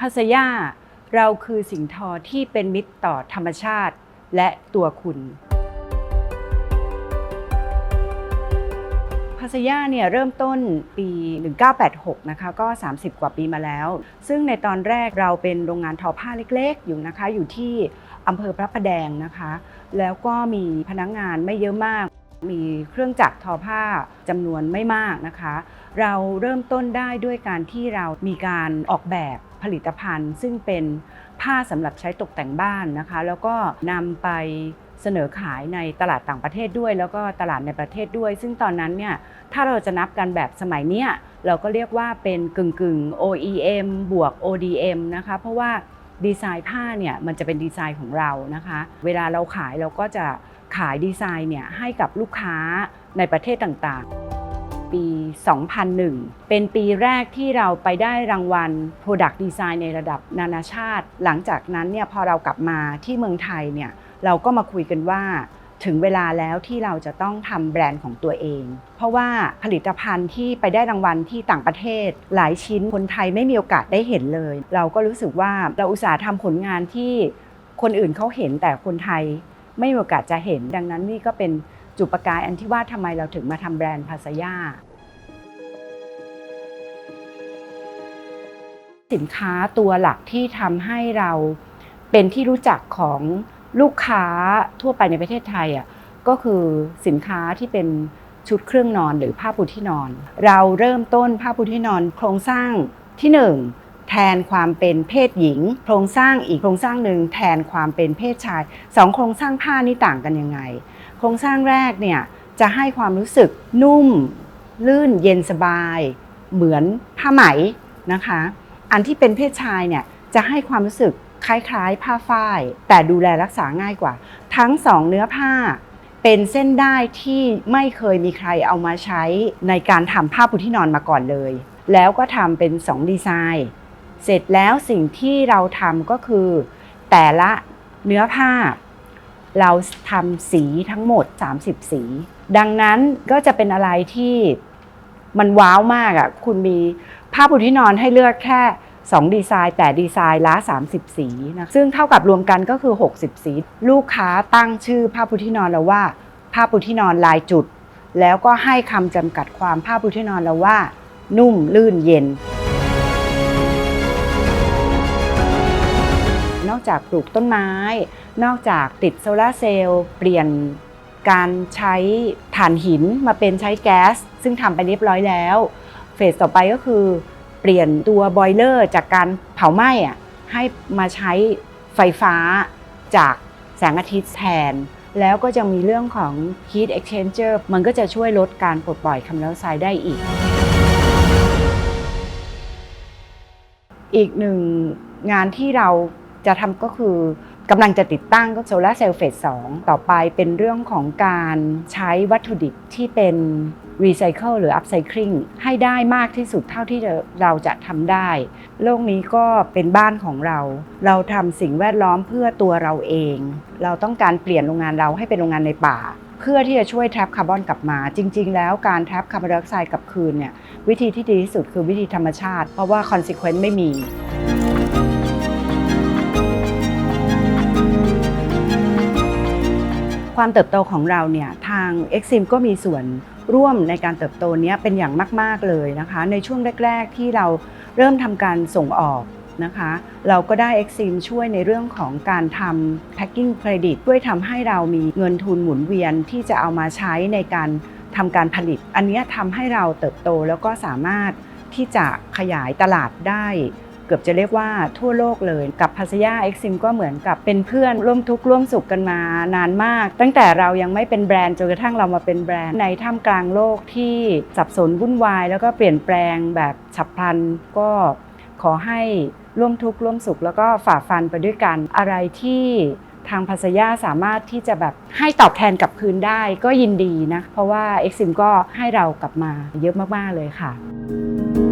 พัสยาเราคือสิ่งทอที่เป็นมิตรต่อธรรมชาติและตัวคุณพัสยาเนี่ยเริ่มต้นปี 1986 นะคะก็ 30 กว่าปีมาแล้ว ซึ่งในตอนแรกเราเป็นโรงงานทอผ้าเล็กๆ อยู่นะคะ อยู่ที่อำเภอพระประแดงนะคะ แล้วก็มีพนักงงานไม่เยอะมาก มีเครื่องจักรทอผ้าจำนวนไม่มากนะคะ เราเริ่มต้นได้ด้วยการที่เรามีการออกแบบ ผลิตภัณฑ์ ซึ่งเป็นผ้าสำหรับใช้ตกแต่งบ้านนะคะ แล้วก็นำไปเสนอขายในตลาดต่างประเทศด้วย แล้วก็ตลาดในประเทศด้วย ซึ่งตอนนั้นเนี่ยถ้าเราจะนับกันแบบสมัยเนี้ยเราก็เรียกว่าเป็นกึ่งกึ่ง OEM บวก ODM นะคะ เพราะว่าดีไซน์ผ้าเนี่ยมันจะเป็นดีไซน์ของเรานะคะ เวลาเราขายเราก็จะขายดีไซน์เนี่ยให้กับลูกค้าในประเทศต่างๆ ปี 2001 เป็นปีแรกที่เราไปได้รางวัล Product Design ในระดับนานาชาติ หลังจากนั้นเนี่ยพอเรากลับมาที่เมืองไทยเนี่ยเราก็มาคุยกันว่าถึงเวลาแล้วที่เราจะต้องทำแบรนด์ของตัวเอง เพราะว่าผลิตภัณฑ์ที่ไปได้รางวัลที่ต่างประเทศ หลายชิ้นคนไทยไม่มีโอกาสได้เห็นเลย เราก็รู้สึกว่าเราอุตส่าห์ทำผลงานที่คนอื่นเขาเห็นแต่คนไทยไม่มีโอกาสจะเห็น ดังนั้นนี่ก็เป็น จุดประกายอันที่ว่าทำไมเราถึงมาทำแบรนด์ภาษายาสินค้าตัวหลักที่ทำให้เราเป็นที่รู้จักของลูกค้าทั่วไปในประเทศไทยอะก็คือสินค้าที่เป็นชุดเครื่องนอนหรือผ้าปูที่นอน เราเริ่มต้นผ้าปูที่นอน โครงสร้างที่หนึ่งแทนความเป็นเพศหญิง โครงสร้างอีกโครงสร้างหนึ่งแทนความเป็นเพศชายสองโครงสร้างผ้านี่ต่างกันยังไง โครงสร้างแรกเนี่ยจะให้ความรู้สึกนุ่ม ลื่นเย็นสบาย เหมือนผ้าไหมนะคะ อันที่เป็นเพศชายเนี่ยจะให้ความรู้สึกคล้ายๆ ผ้าฝ้าย แต่ดูแลรักษาง่ายกว่า ทั้งสองเนื้อผ้าเป็นเส้นได้ที่ไม่เคยมีใครเอามาใช้ในการทำผ้าปูที่นอนมาก่อนเลย แล้วก็ทำเป็นสองดีไซน์ เสร็จแล้วสิ่งที่เราทำก็คือ แต่ละเนื้อผ้า เราทำสีทั้งหมด 30 สี ดังนั้นก็จะเป็นอะไรที่มันว้าวมากอะ่ะคุณมีผ้าปูที่นอนให้เลือกแค่2ดีไซน์แต่ดีไซน์ละ 30 สีนะซึ่งเท่ากับรวมกันก็คือ 60 สี ลูกค้าตั้งชื่อผ้าปูที่นอนเราว่าผ้าปูที่นอนลายจุด แล้วก็ให้คำจำกัดความผ้าปูที่นอนเราว่า นุ่มลื่นเย็น อกจากปลูกต้นไม้ นอกจากติดโซลาเซลล์เปลี่ยนการใช้ถ่านหินมาเป็นใช้แก๊ส ซึ่งทำไปเรียบร้อยแล้ว เฟสต่อไปก็คือ เปลี่ยนตัวบอยเลอร์จากการเผาไหม้อะให้มาใช้ไฟฟ้าจากแสงอาทิตย์แทน แล้วก็จะมีเรื่องของ heat exchanger มันก็จะช่วยลดการปลดปล่อยคาร์บอนไดออกไซด์ได้อีก อีกหนึ่งงานที่เรา จะทำก็คือกำลังจะติดตั้งก็โซลาเซลล์เฟส2ต่อไปเป็นเรื่องของการใช้วัตถุดิบที่เป็นรีไซเคิลหรืออัพไซคลิงให้ได้มากที่สุดเท่าที่เราจะทำได้ โลกนี้ก็เป็นบ้านของเรา เราทำสิ่งแวดล้อมเพื่อตัวเราเอง เราต้องการเปลี่ยนโรงงานเราให้เป็นโรงงานในป่า เพื่อที่จะช่วยแทรปคาร์บอนกลับมา จริง ๆ แล้วการแทรปคาร์บอนไดออกไซด์กลับคืนเนี่ยวิธีที่ดีที่สุดคือวิธีธรรมชาติ เพราะว่าคอน e เควนต์ไม่มี ความเติบโตของเราเนี่ยทาง Exim ก็มีส่วนร่วมในการเติบโตนี้เป็นอย่างมาก ๆ เลยนะคะ ในช่วงแรก ๆ ที่เราเริ่มทำการส่งออกนะคะ เราก็ได้ Exim ช่วยในเรื่องของการทำ packing credit ด้วยทำให้เรามีเงินทุนหมุนเวียนที่จะเอามาใช้ในการทำการผลิต อันนี้ทำให้เราเติบโตแล้วก็สามารถที่จะขยายตลาดได้ เกือบจะเรียกว่าทั่วโลกเลย กับพัสยาเอ็กซิมก็เหมือนกับเป็นเพื่อนร่วมทุกข์ร่วมสุขกันมานานมาก ตั้งแต่เรายังไม่เป็นแบรนด์จนกระทั่งเรามาเป็นแบรนด์ในท่ามกลางโลกที่สับสนวุ่นวาย แล้วก็เปลี่ยนแปลงแบบฉับพลันก็ขอให้ร่วมทุกข์ร่วมสุข แล้วก็ฝ่าฟันไปด้วยกันอะไรที่ทางพัสยาสามารถที่จะแบบให้ตอบแทนกลับคืนได้ก็ยินดีนะ เพราะว่าเอ็กซิมก็ให้เรากลับมาเยอะมาก ๆ เลยค่ะ